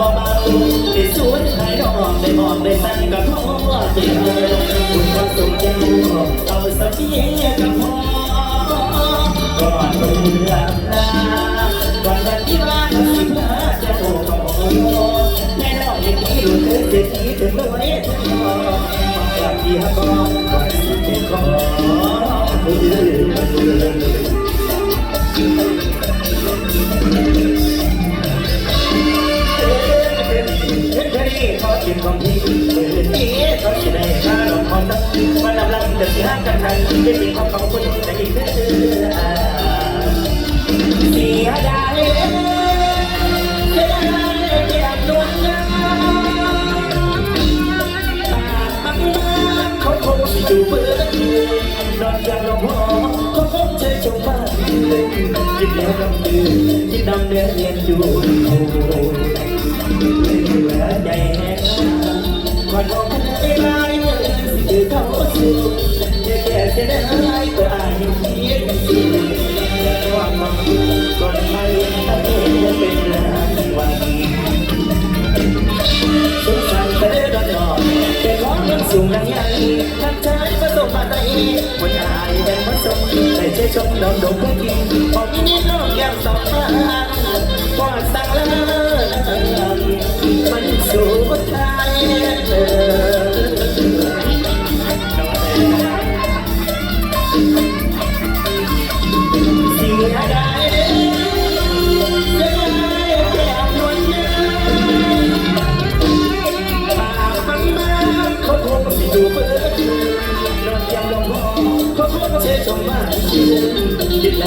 บ่เบที่สวยใครก็รองได้มองได้แต่นกับท้องว่าติดเยคุณว่าสมอจเอาสักทีก็พอก่อนเมื่อลาก่อนวันที่ว่าสิบห้าจะโอ้ก็โอ้แน่นอนอย่างนี้รู้สึกเสียทีถึงเมื่อวันนี้ทุกคนคามรักที่ฮักก่อน ของคุณจะอีกเพื่อเสียดายเสียดายเกียรติดวงใจปากมากเขาคงสิอยู่บนนอย่าองใจากกินแล้วดำดือดเนื้อเอยู่โอ้โหเหลือใจแห้คอยมองเวลา ชมดอกดอกก็กินพอมีนน้องแก้มสองตาพอสั่งแล้ว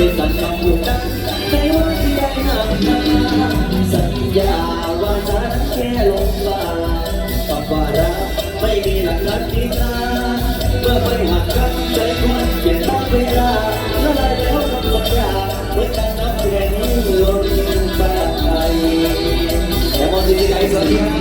เป็นการนำลูกนั้นในว่าที่ใดหนำนาสัญญาว่าจะแค่ลงบาตอบวารักไม่มีหลักฐานที่ตาเมื่อไปหักกันใจควรเปลี่ยนตามเวลาละลายแล้วคำสัญญาเมื่อการนำแค่นี้ลงไปแต่มองที่ไหสัญญา